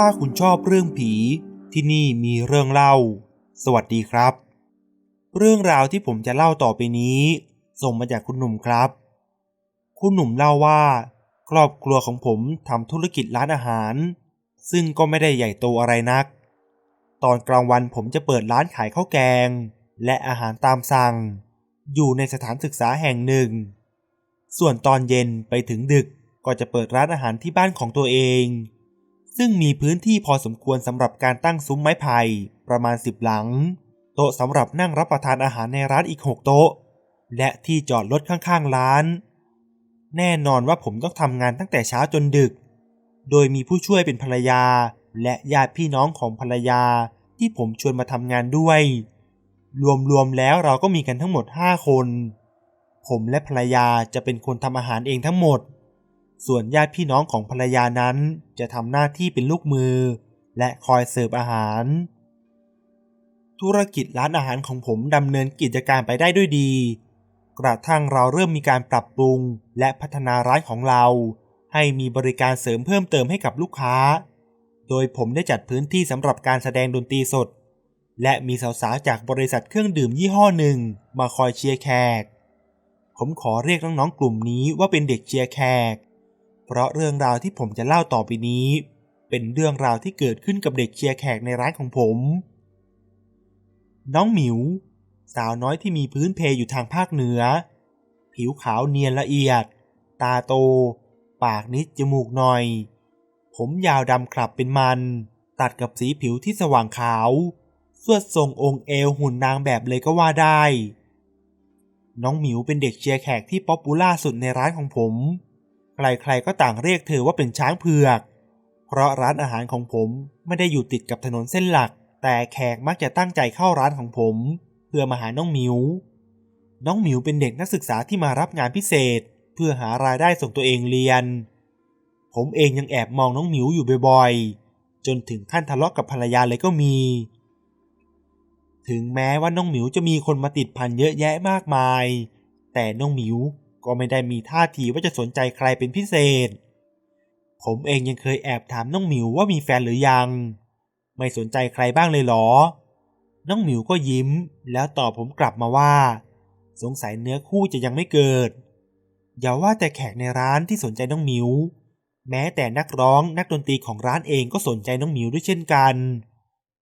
ถ้าคุณชอบเรื่องผี ที่นี่มีเรื่องเล่า สวัสดีครับ เรื่องราวที่ผมจะเล่าต่อไปนี้ ส่งมาจากคุณหนุ่มครับ คุณหนุ่มเล่าว่า ครอบครัวของผมทำธุรกิจร้านอาหาร ซึ่งก็ไม่ได้ใหญ่โตอะไรนัก ตอนกลางวันผมจะเปิดร้านขายข้าวแกง และอาหารตามสั่ง อยู่ในสถานศึกษาแห่งหนึ่ง ส่วนตอนเย็นไปถึงดึกก็จะเปิดร้านอาหารที่บ้านของตัวเอง ซึ่งมีพื้นที่พอสมควรสำหรับการตั้งซุ้มไม้ไผ่ประมาณสิบหลัง โต๊ะสำหรับนั่งรับประทานอาหารในร้านอีกหกโต๊ะ และที่จอดรถข้างๆร้าน แน่นอนว่าผมต้องทำงานตั้งแต่เช้าจนดึก โดยมีผู้ช่วยเป็นภรรยา และญาติพี่น้องของภรรยาที่ผมชวนมาทำงานด้วย รวมๆแล้วเราก็มีกันทั้งหมด 5 คน ผมและภรรยาจะเป็นคนทำอาหารเองทั้งหมด ส่วนญาติพี่น้องของภรรยานั้นจะทำหน้าที่เป็นลูกมือ และคอยเสิร์ฟอาหาร ธุรกิจร้านอาหารของผมดำเนินกิจการไปได้ด้วยดี กระทั่งเราเริ่มมีการปรับปรุงและพัฒนาร้านของเรา ให้มีบริการเสริมเพิ่มเติมให้กับลูกค้า โดยผมได้จัดพื้นที่สำหรับการแสดงดนตรีสด และมีสาวๆจากบริษัทเครื่องดื่มยี่ห้อหนึ่ง มาคอยเชียร์แขก ผมขอเรียกน้องๆกลุ่มนี้ว่าเป็นเด็กเชียร์แขก เพราะเรื่องราวที่ผมจะเล่าต่อไปนี้ เป็นเรื่องราวที่เกิดขึ้นกับเด็กเชียร์แขกในร้านของผม น้องหมิว สาวน้อยที่มีพื้นเพอยู่ทางภาคเหนือ ผิวขาวเนียนละเอียด ตาโต ปากนิดจมูกหน่อย ผมยาวดำคลับเป็นมัน ตัดกับสีผิวที่สว่างขาวสวดทรงองค์เอวหุ่นนางแบบเลยก็ว่าได้ น้องหมิวเป็นเด็กเชียร์แขกที่ป๊อปปูล่าสุดในร้านของผม ใครๆก็ต่างเรียกเธอว่าเป็นช้างเผือก เพราะร้านอาหารของผมไม่ได้อยู่ติดกับถนนเส้นหลัก แต่แขกมักจะตั้งใจเข้าร้านของผม เพื่อมาหาน้องหมิว น้องหมิวเป็นเด็กนักศึกษาที่มารับงานพิเศษ เพื่อหารายได้ส่งตัวเองเรียน ผมเองยังแอบมองน้องหมิวอยู่บ่อยๆ จนถึงขั้นทะเลาะกับภรรยาเลยก็มี ถึงแม้ว่าน้องหมิวจะมีคนมาติดพันเยอะแยะมากมาย แต่น้องหมิว ก็ไม่ได้มีท่าทีว่าจะสนใจใครเป็นพิเศษ ผมเองยังเคยแอบถามน้องหมิวว่ามีแฟนหรือยัง ไม่สนใจใครบ้างเลยเหรอ น้องหมิวก็ยิ้ม แล้วตอบผมกลับมาว่า สงสัยเนื้อคู่จะยังไม่เกิด อย่าว่าแต่แขกในร้านที่สนใจน้องหมิว แม้แต่นักร้องนักดนตรีของร้านเองก็สนใจน้องหมิวด้วยเช่นกัน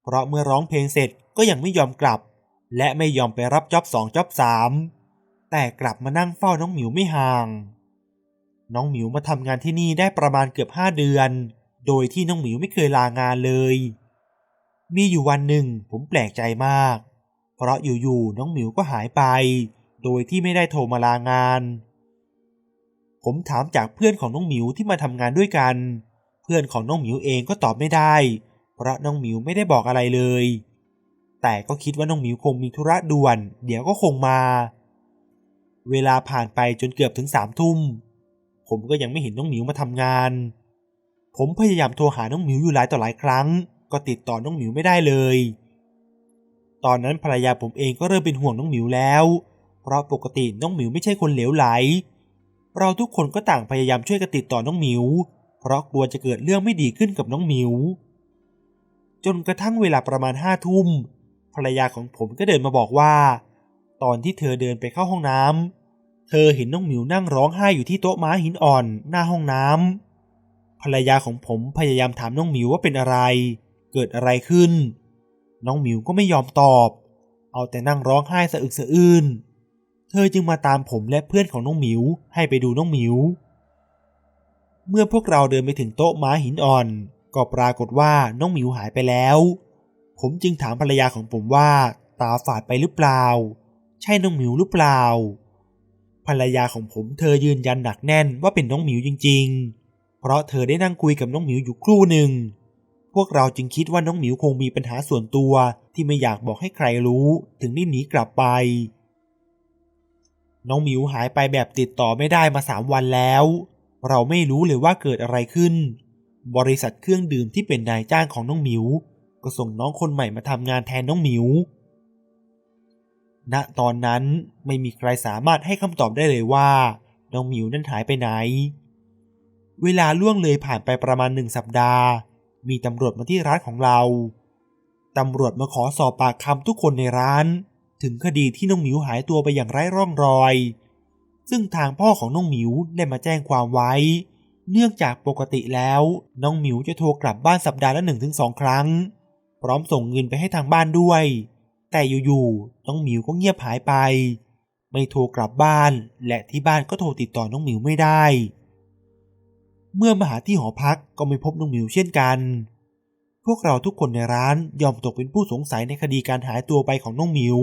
เพราะเมื่อร้องเพลงเสร็จก็ยังไม่ยอมกลับ และไม่ยอมไปรับจ็อบสองจ็อบสาม แต่กลับมานั่งเฝ้าน้องหมิวไม่ห่าง น้องหมิวมาทำงานที่นี่ได้ประมาณเกือบห้าเดือน โดยที่น้องหมิวไม่เคยลางานเลย มีอยู่วันหนึ่งผมแปลกใจมาก เพราะอยู่ๆน้องหมิวก็หายไป โดยที่ไม่ได้โทรมาลางาน ผมถามจากเพื่อนของน้องหมิวที่มาทำงานด้วยกัน เพื่อนของน้องหมิวเองก็ตอบไม่ได้ เพราะน้องหมิวไม่ได้บอกอะไรเลย แต่ก็คิดว่าน้องหมิวคงมีธุระด่วน เดี๋ยวก็คงมา เวลาผ่านไปจนเกือบถึงสามทุ่ม ผมก็ยังไม่เห็นน้องหมิวมาทำงาน ผมพยายามโทรหาน้องหมิวอยู่หลายต่อหลายครั้ง ก็ติดต่อน้องหมิวไม่ได้เลย ตอนนั้นภรรยาผมเองก็เริ่มเป็นห่วงน้องหมิวแล้ว เพราะปกติน้องหมิวไม่ใช่คนเหลวไหล เราทุกคนก็ต่างพยายามช่วยกันติดต่อน้องหมิว เพราะกลัวจะเกิดเรื่องไม่ดีขึ้นกับน้องหมิว จนกระทั่งเวลาประมาณห้าทุ่มภรรยาของผมก็เดินมาบอกว่า ตอนที่เธอเดินไปเข้าห้องน้ำเธอเห็นน้องหมิวนั่งร้องไห้อยู่ที่โต๊ะม้าหินอ่อนหน้าห้องน้ำภรรยาของผมพยายามถามน้องหมิวว่าเป็นอะไร เกิดอะไรขึ้น น้องหมิวก็ไม่ยอมตอบ เอาแต่นั่งร้องไห้สะอึกสะอื้น เธอจึงมาตามผมและเพื่อนของน้องหมิวให้ไปดูน้องหมิว เมื่อพวกเราเดินไปถึงโต๊ะม้าหินอ่อน ก็ปรากฏว่าน้องหมิวหายไปแล้ว ผมจึงถามภรรยาของผมว่าตาฝาดไปหรือเปล่า ใช่น้องหมิวหรือเปล่า ภรรยาของผมเธอยืนยันหนักแน่นว่าเป็นน้องหมิวจริง ๆ เพราะเธอได้นั่งคุยกับน้องหมิวอยู่ครู่หนึ่ง พวกเราจึงคิดว่าน้องหมิวคงมีปัญหาส่วนตัวที่ไม่อยากบอกให้ใครรู้ถึงได้หนีกลับไป น้องหมิวหายไปแบบติดต่อไม่ได้มาสามวันแล้ว เราไม่รู้เลยว่าเกิดอะไรขึ้น บริษัทเครื่องดื่มที่เป็นนายจ้างของน้องหมิวก็ส่งน้องคนใหม่มาทำงานแทนน้องหมิว ณตอนนั้นไม่มีใครสามารถให้คำตอบได้เลยว่า น้องหมิวนั้นหายไปไหน เวลาล่วงเลยผ่านไปประมาณหนึ่งสัปดาห์ มีตำรวจมาที่ร้านของเรา ตำรวจมาขอสอบปากคำทุกคนในร้าน ถึงคดีที่น้องหมิวหายตัวไปอย่างไร้ร่องรอย ซึ่งทางพ่อของน้องหมิวได้มาแจ้งความไว้ เนื่องจากปกติแล้ว น้องหมิวจะโทรกลับบ้านสัปดาห์ละหนึ่งถึงสองครั้ง พร้อมส่งเงินไปให้ทางบ้านด้วย แต่อยู่ๆน้องหมิวก็เงียบหายไป ไม่โทรกลับบ้าน และที่บ้านก็โทรติดต่อน้องหมิวไม่ได้ เมื่อมาหาที่หอพักก็ไม่พบน้องหมิวเช่นกัน พวกเราทุกคนในร้านยอมตกเป็นผู้สงสัยในคดีการหายตัวไปของน้องหมิว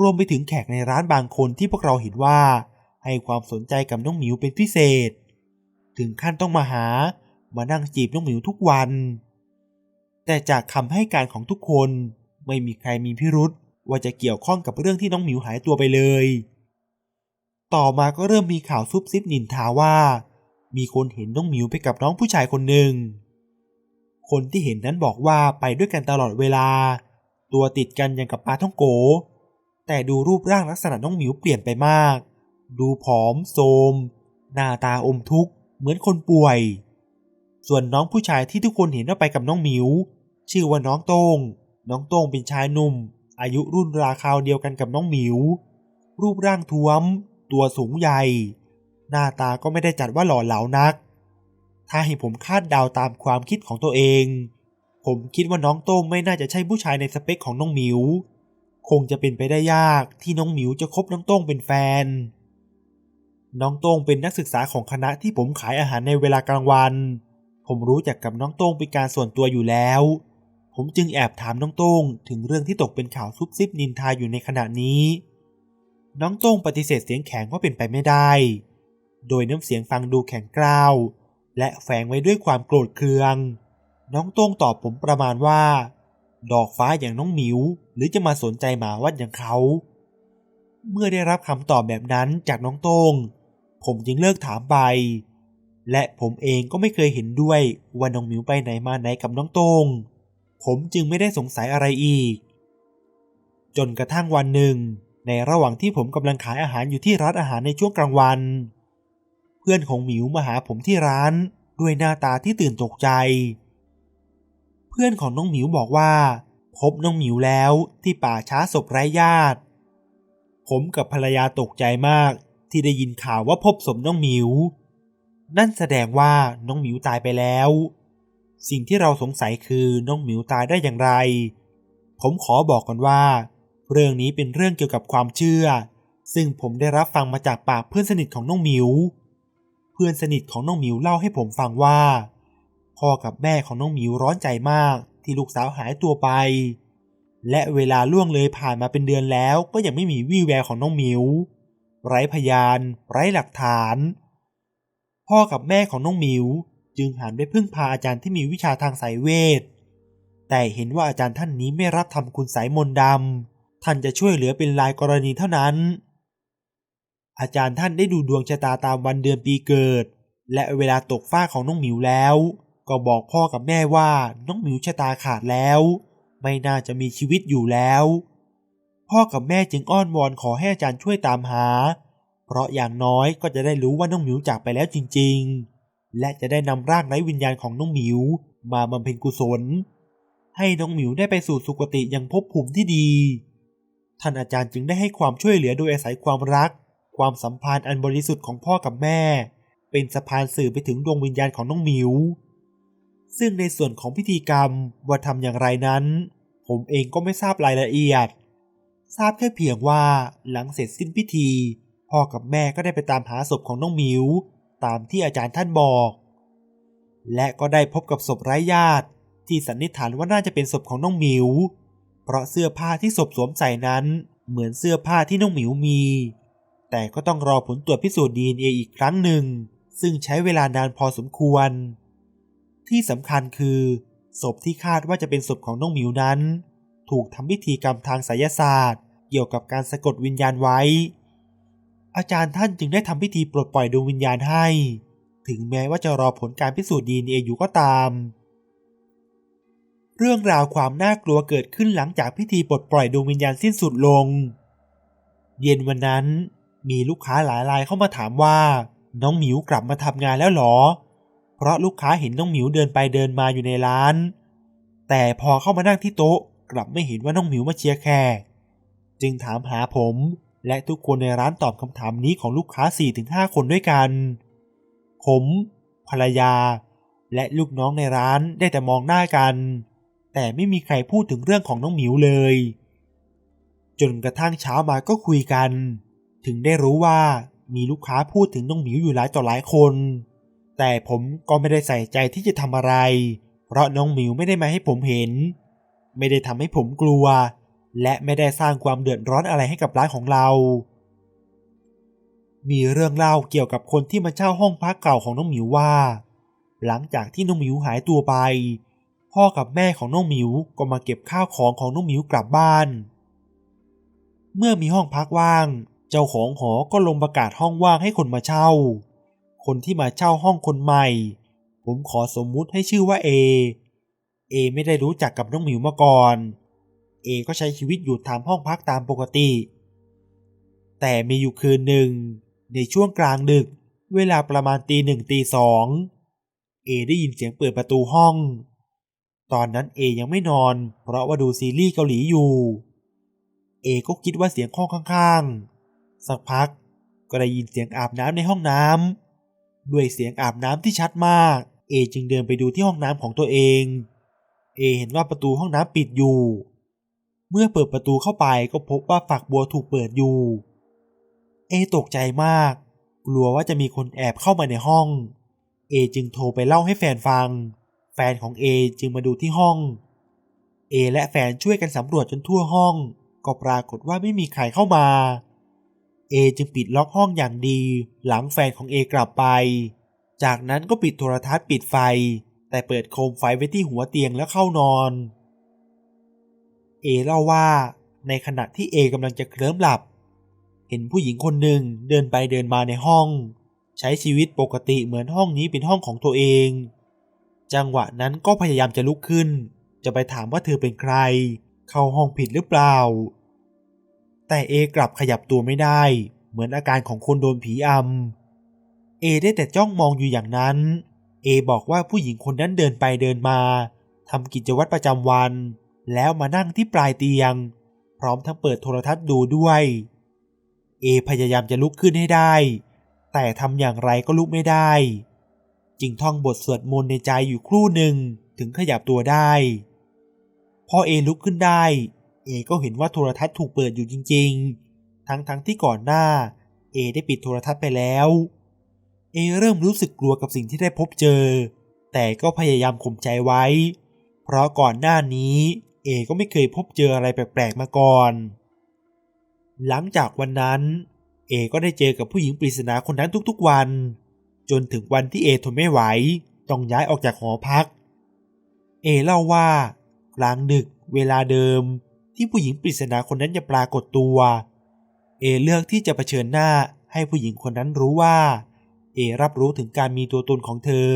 รวมไปถึงแขกในร้านบางคนที่พวกเราเห็นว่า ให้ความสนใจกับน้องหมิวเป็นพิเศษ ถึงขั้นต้องมาหามานั่งจีบน้องหมิวทุกวัน แต่จากคำให้การของทุกคน ไม่มีใครมีพิรุษว่าจะเกี่ยวข้องกับเรื่องที่น้องหมิวหายตัวไปเลย ต่อมาก็เริ่มมีข่าวซุบซิบนินทาว่า มีคนเห็นน้องหมิวไปกับน้องผู้ชายคนหนึ่ง คนที่เห็นนั้นบอกว่าไปด้วยกันตลอดเวลา ตัวติดกันอย่างกับปลาท่องโก แต่ดูรูปร่างลักษณะน้องหมิวเปลี่ยนไปมาก ดูผอมโทมหน้าตาอมทุกข์เหมือนคนป่วย ส่วนน้องผู้ชายที่ทุกคนเห็นว่าไปกับน้องหมิว ชื่อว่าน้องโต้ง น้องโต้งเป็นชายหนุ่ม อายุรุ่นราคราวเดียวกันกับน้องหมิว รูปร่างท้วม ตัวสูงใหญ่ หน้าตาก็ไม่ได้จัดว่าหล่อเหลานัก ถ้าให้ผมคาดเดาตามความคิดของตัวเอง ผมคิดว่าน้องโต้งไม่น่าจะใช่ผู้ชายในสเปคของน้องหมิว คงจะเป็นไปได้ยากที่น้องหมิวจะคบน้องโต้งเป็นแฟน น้องโต้งเป็นนักศึกษาของคณะที่ผมขายอาหารในเวลากลางวัน ผมรู้จักกับน้องโต้งเป็นการส่วนตัวอยู่แล้ว ผมจึงแอบถามน้องโต้งถึงเรื่องที่ตกเป็นข่าวซุบซิบนินทาอยู่ในขณะนี้ น้องโต้งปฏิเสธเสียงแข็งว่าเป็นไปไม่ได้ โดยน้ำเสียงฟังดูแข็งกร้าว และแฝงไว้ด้วยความโกรธเคือง น้องโต้งตอบผมประมาณว่า ดอกฟ้าอย่างน้องหมิว หรือจะมาสนใจหมาวัดอย่างเขา เมื่อได้รับคำตอบแบบนั้นจากน้องโต้ง ผมจึงเลิกถามไป และผมเองก็ไม่เคยเห็นด้วยว่าน้องหมิวไปไหนมาไหนกับน้องโต้ง ผมจึงไม่ได้สงสัยอะไรอีก จนกระทั่งวันหนึ่ง ในระหว่างที่ผมกำลังขายอาหารอยู่ที่ร้านอาหารในช่วงกลางวัน เพื่อนของหมิวมาหาผมที่ร้านด้วยหน้าตาที่ตื่นตกใจ เพื่อนของน้องหมิวบอกว่า พบน้องหมิวแล้วที่ป่าช้าศพไร้ญาติ ผมกับภรรยาตกใจมากที่ได้ยินข่าวว่าพบศพน้องหมิว นั่นแสดงว่าน้องหมิวตายไปแล้ว สิ่งที่เราสงสัยคือน้องหมิวตายได้อย่างไร ผมขอบอกก่อนว่า เรื่องนี้เป็นเรื่องเกี่ยวกับความเชื่อ ซึ่งผมได้รับฟังมาจากปากเพื่อนสนิทของน้องหมิว เพื่อนสนิทของน้องหมิวเล่าให้ผมฟังว่า พ่อกับแม่ของน้องหมิวร้อนใจมากที่ลูกสาวหายตัวไป และเวลาล่วงเลยผ่านมาเป็นเดือนแล้วก็ยังไม่มีวี่แววของน้องหมิว ไร้พยาน ไร้หลักฐาน พ่อกับแม่ของน้องหมิว จึงหันไปพึ่งพาอาจารย์ที่มีวิชาทางสายเวท แต่เห็นว่าอาจารย์ท่านนี้ไม่รับทำคุณสายมนต์ดำท่านจะช่วยเหลือเป็นรายกรณีเท่านั้น อาจารย์ท่านได้ดูดวงชะตาตามวันเดือนปีเกิด และเวลาตกฟ้าของน้องหมิวแล้ว ก็บอกพ่อกับแม่ว่าน้องหมิวชะตาขาดแล้ว ไม่น่าจะมีชีวิตอยู่แล้ว พ่อกับแม่จึงอ้อนวอนขอให้อาจารย์ช่วยตามหา เพราะอย่างน้อยก็จะได้รู้ว่าน้องหมิวจากไปแล้วจริง ๆ และจะได้นำร่างไร้วิญญาณของน้องหมิว มาบำเพ็ญกุศล ให้น้องหมิวได้ไปสู่สุคติยังภพภูมิที่ดี ท่านอาจารย์จึงได้ให้ความช่วยเหลือโดยอาศัยความรัก ความสัมพันธ์อันบริสุทธิ์ของพ่อกับแม่ เป็นสะพานสื่อไปถึงดวงวิญญาณของน้องหมิว ซึ่งในส่วนของพิธีกรรมว่าทำอย่างไรนั้น ผมเองก็ไม่ทราบรายละเอียด ทราบแค่เพียงว่าหลังเสร็จสิ้นพิธีพ่อกับแม่ก็ได้ไปตามหาศพของน้องหมิว ตามที่อาจารย์ท่านบอก และก็ได้พบกับศพไร้ญาติที่สันนิษฐานว่าน่าจะเป็นศพของน้องหมิว เพราะเสื้อผ้าที่ศพสวมใส่นั้นเหมือนเสื้อผ้าที่น้องหมิวมี แต่ก็ต้องรอผลตรวจพิสูจน์ดีเอ็นเออีกครั้งหนึ่ง ซึ่งใช้เวลานานพอสมควร ที่สำคัญคือศพที่คาดว่าจะเป็นศพของน้องหมิวนั้น ถูกทำพิธีกรรมทางไสยศาสตร์ เกี่ยวกับการสะกดวิญญาณไว้ อาจารย์ท่านจึงได้ทำพิธีปลดปล่อยดวงวิญญาณให้ ถึงแม้ว่าจะรอผลการพิสูจน์ดีเอเอยู่ก็ตาม เรื่องราวความน่ากลัวเกิดขึ้นหลังจากพิธีปลดปล่อยดวงวิญญาณสิ้นสุดลง เย็นวันนั้นมีลูกค้าหลายรายเข้ามาถามว่า น้องหมิวกลับมาทำงานแล้วหรอ เพราะลูกค้าเห็นน้องหมิวเดินไปเดินมาอยู่ในร้าน แต่พอเข้ามานั่งที่โต๊ะกลับไม่เห็นว่าน้องหมิวมาเชียร์แขกจึงถามหาผม และทุกคนในร้านตอบคำถามนี้ของลูกค้า 4-5 คนด้วยกัน ผม ภรรยา และลูกน้องในร้านได้แต่มองหน้ากัน แต่ไม่มีใครพูดถึงเรื่องของน้องหมิวเลย จนกระทั่งเช้ามาก็คุยกัน ถึงได้รู้ว่ามีลูกค้าพูดถึงน้องหมิวอยู่หลายต่อหลายคน แต่ผมก็ไม่ได้ใส่ใจที่จะทำอะไร เพราะน้องหมิวไม่ได้มาให้ผมเห็น ไม่ได้ทำให้ผมกลัว และไม่ได้สร้างความเดือดร้อนอะไรให้กับร้านของเรา มีเรื่องเล่าเกี่ยวกับคนที่มาเช่าห้องพักเก่าของน้องหมิวว่า หลังจากที่น้องหมิวหายตัวไป พ่อกับแม่ของน้องหมิวก็มาเก็บข้าวของของน้องหมิวกลับบ้าน เมื่อมีห้องพักว่าง เจ้าของหอก็ลงประกาศห้องว่างให้คนมาเช่า คนที่มาเช่าห้องคนใหม่ ผมขอสมมุติให้ชื่อว่าเอเอไม่ได้รู้จักกับน้องหมิวมาก่อนเเอก็ใช้ชีวิตอยู่ตามห้องพักตามปกติ แต่มีอยู่คืนหนึ่ง ในช่วงกลางดึก เวลาประมาณตีหนึ่งตีสองเอได้ยินเสียงเปิดประตูห้อง ตอนนั้นเอยังไม่นอน เพราะว่าดูซีรีส์เกาหลีอยู่เอก็คิดว่าเสียงห้องข้างๆ สักพักก็ได้ยินเสียงอาบน้ำในห้องน้ำด้วยเสียงอาบน้ำที่ชัดมาก เอจึงเดินไปดูที่ห้องน้ำของตัวเอง เอเห็นว่าประตูห้องน้ำปิดอยู่ เมื่อเปิดประตูเข้าไปก็พบว่าฝักบัวถูกเปิดอยู่ เอตกใจมาก กลัวว่าจะมีคนแอบเข้ามาในห้อง เอจึงโทรไปเล่าให้แฟนฟัง แฟนของเอจึงมาดูที่ห้อง เอและแฟนช่วยกันสำรวจจนทั่วห้อง ก็ปรากฏว่าไม่มีใครเข้ามา เอจึงปิดล็อกห้องอย่างดี หลังแฟนของเอกลับไป จากนั้นก็ปิดโทรทัศน์ปิดไฟ แต่เปิดโคมไฟไว้ที่หัวเตียงแล้วเข้านอน เอเล่าว่าในขณะที่เอกำลังจะเคลิ้มหลับ เห็นผู้หญิงคนหนึ่งเดินไปเดินมาในห้อง ใช้ชีวิตปกติเหมือนห้องนี้เป็นห้องของตัวเอง จังหวะนั้นก็พยายามจะลุกขึ้น จะไปถามว่าเธอเป็นใคร เข้าห้องผิดหรือเปล่า แต่เอกลับขยับตัวไม่ได้ เหมือนอาการของคนโดนผีอำเอได้แต่จ้องมองอยู่อย่างนั้น เอบอกว่าผู้หญิงคนนั้นเดินไปเดินมาทำกิจวัตรประจำวัน แล้วมานั่งที่ปลายเตียง พร้อมทั้งเปิดโทรทัศน์ดูด้วย เอพยายามจะลุกขึ้นให้ได้ แต่ทำอย่างไรก็ลุกไม่ได้ จึงท่องบทสวดมนต์ในใจอยู่ครู่หนึ่งถึงขยับตัวได้ พอเอลุกขึ้นได้ เอก็เห็นว่าโทรทัศน์ถูกเปิดอยู่จริง ๆ ทั้งๆทที่ก่อนหน้า เอได้ปิดโทรทัศน์ไปแล้ว เอเริ่มรู้สึกกลัวกับสิ่งที่ได้พบเจอ แต่ก็พยายามข่มใจไว้ เพราะก่อนหน้านี้ เอก็ไม่เคยพบเจออะไรแปลกๆมาก่อน หลังจากวันนั้นเอก็ได้เจอกับผู้หญิงปริศนาคนนั้นทุกๆวัน จนถึงวันที่เอทนไม่ไหว ต้องย้ายออกจากหอพัก เอเล่าว่ากลางดึกเวลาเดิมที่ผู้หญิงปริศนาคนนั้นจะปรากฏตัว เอเลือกที่จะเผชิญหน้าให้ผู้หญิงคนนั้นรู้ว่า เอรับรู้ถึงการมีตัวตนของเธอ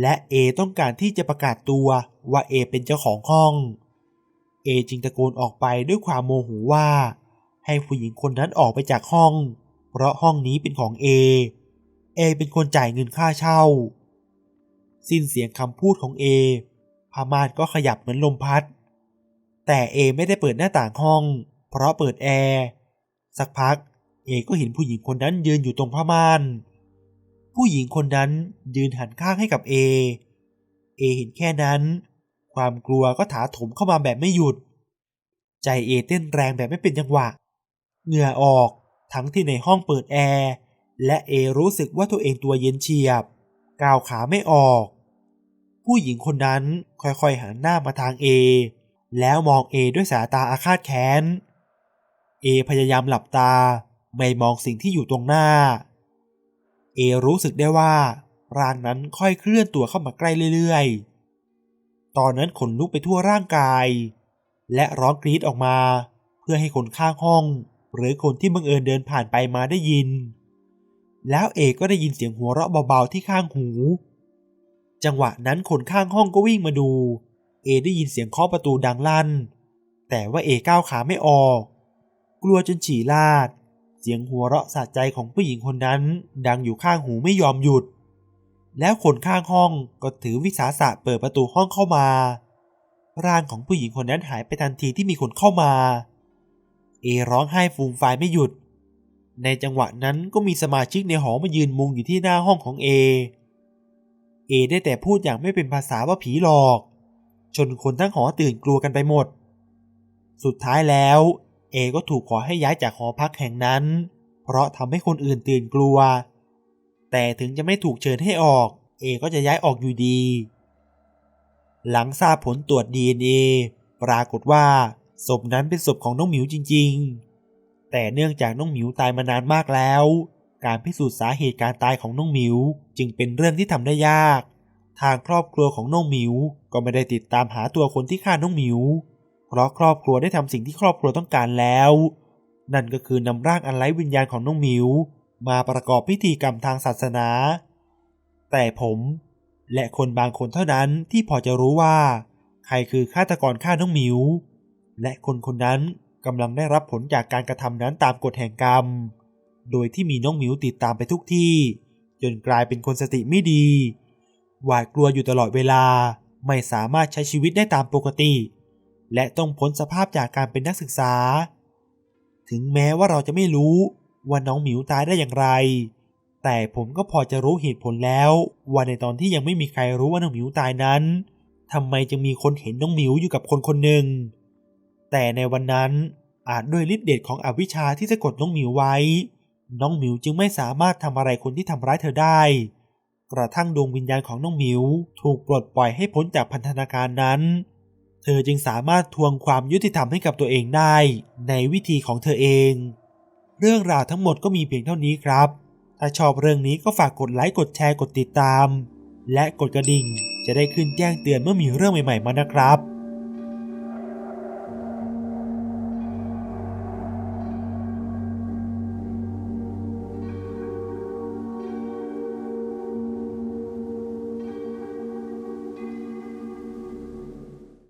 และเอต้องการที่จะประกาศตัวว่าเอเป็นเจ้าของห้อง เอจึงตะโกนออกไปด้วยความโมโหว่า ให้ผู้หญิงคนนั้นออกไปจากห้อง เพราะห้องนี้เป็นของเอเอเป็นคนจ่ายเงินค่าเช่า สิ้นเสียงคำพูดของเอผ้าม่านก็ขยับเหมือนลมพัด แต่เอไม่ได้เปิดหน้าต่างห้อง เพราะเปิดแอร์สักพักเอก็เห็นผู้หญิงคนนั้นยืนอยู่ตรงผ้าม่าน ผู้หญิงคนนั้นยืนหันข้างให้กับเอ เอเห็นแค่นั้น ความกลัวก็ถาถมเข้ามาแบบไม่หยุด ใจเอเต้นแรงแบบไม่เป็นจังหวะ เหงื่อออกทั้งที่ในห้องเปิดแอร์และเอรู้สึกว่าตัวเองตัวเย็นเฉียบ ก้าวขาไม่ออก ผู้หญิงคนนั้นค่อยๆหันหน้ามาทางเอ แล้วมองเอด้วยสายตาอาฆาตแค้น เอพยายามหลับตาไม่มองสิ่งที่อยู่ตรงหน้า เอรู้สึกได้ว่าร่างนั้นค่อยเคลื่อนตัวเข้ามาใกล้เรื่อยๆ ตอนนั้นขนลุกไปทั่วร่างกาย และร้องกรีดออกมา เพื่อให้คนข้างห้อง หรือคนที่บังเอิญเดินผ่านไปมาได้ยิน แล้วเอก็ได้ยินเสียงหัวเราะเบาๆที่ข้างหู จังหวะนั้นคนข้างห้องก็วิ่งมาดู เอได้ยินเสียงเคาะประตูดังลั่น แต่ว่าเอก้าวขาไม่ออก กลัวจนฉี่ลาด เสียงหัวเราะสะใจของผู้หญิงคนนั้น ดังอยู่ข้างหูไม่ยอมหยุด แล้วคนข้างห้องก็ถือวิสาสะเปิดประตูห้องเข้ามา ร่างของผู้หญิงคนนั้นหายไปทันทีที่มีคนเข้ามา เอร้องไห้ฟูมฟายไม่หยุด ในจังหวะนั้นก็มีสมาชิกในหอมายืนมุงอยู่ที่หน้าห้องของเอ เอได้แต่พูดอย่างไม่เป็นภาษาว่าผีหลอกจนคนทั้งหอตื่นกลัวกันไปหมด สุดท้ายแล้ว เอก็ถูกขอให้ย้ายจากหอพักแห่งนั้น เพราะทำให้คนอื่นตื่นกลัว แต่ถึงจะไม่ถูกเชิญให้ออก เอก็จะย้ายออกอยู่ดี หลังทราบผลตรวจ DNA ปรากฏว่าศพนั้นเป็นศพของน้องหมิวจริง ๆ แต่เนื่องจากน้องหมิวตายมานานมากแล้ว การพิสูจน์สาเหตุการตายของน้องหมิวจึงเป็นเรื่องที่ทำได้ยาก ทางครอบครัวของน้องหมิวก็ไม่ได้ติดตามหาตัวคนที่ฆ่าน้องหมิว เพราะครอบครัวได้ทำสิ่งที่ครอบครัวต้องการแล้ว นั่นก็คือนำร่างอันไร้วิญญาณของน้องหมิว มาประกอบพิธีกรรมทางศาสนา แต่ผมและคนบางคนเท่านั้นที่พอจะรู้ว่า ใครคือฆาตกรฆ่าน้องหมิว และคนคนนั้นกำลังได้รับผลจากการกระทำนั้นตามกฎแห่งกรรม โดยที่มีน้องหมิวติดตามไปทุกที่ จนกลายเป็นคนสติไม่ดี หวาดกลัวอยู่ตลอดเวลาไม่สามารถใช้ชีวิตได้ตามปกติ และต้องพ้นสภาพจากการเป็นนักศึกษา ถึงแม้ว่าเราจะไม่รู้ ว่าน้องหมิวตายได้อย่างไร แต่ผมก็พอจะรู้เหตุผลแล้วว่าในตอนที่ยังไม่มีใครรู้ว่าน้องหมิวตายนั้นทำไมจึงมีคนเห็นน้องหมิวอยู่กับคนคนหนึ่ง แต่ในวันนั้นอาจด้วยฤทธิ์เดชของอวิชชาที่สะกดน้องหมิวไว้ น้องหมิวจึงไม่สามารถทำอะไรคนที่ทำร้ายเธอได้ กระทั่งดวงวิญญาณของน้องหมิวถูกปลดปล่อยให้พ้นจากพันธนาการนั้น เธอจึงสามารถทวงความยุติธรรมให้กับตัวเองได้ ในวิธีของเธอเอง เรื่องราวทั้งหมดก็มีเพียงเท่านี้ครับ ถ้าชอบเรื่องนี้ก็ฝากกดไลค์กดแชร์กดติดตาม และกดกระดิ่ง จะได้ขึ้นแจ้งเตือนเมื่อมีเรื่องใหม่ๆมานะครับ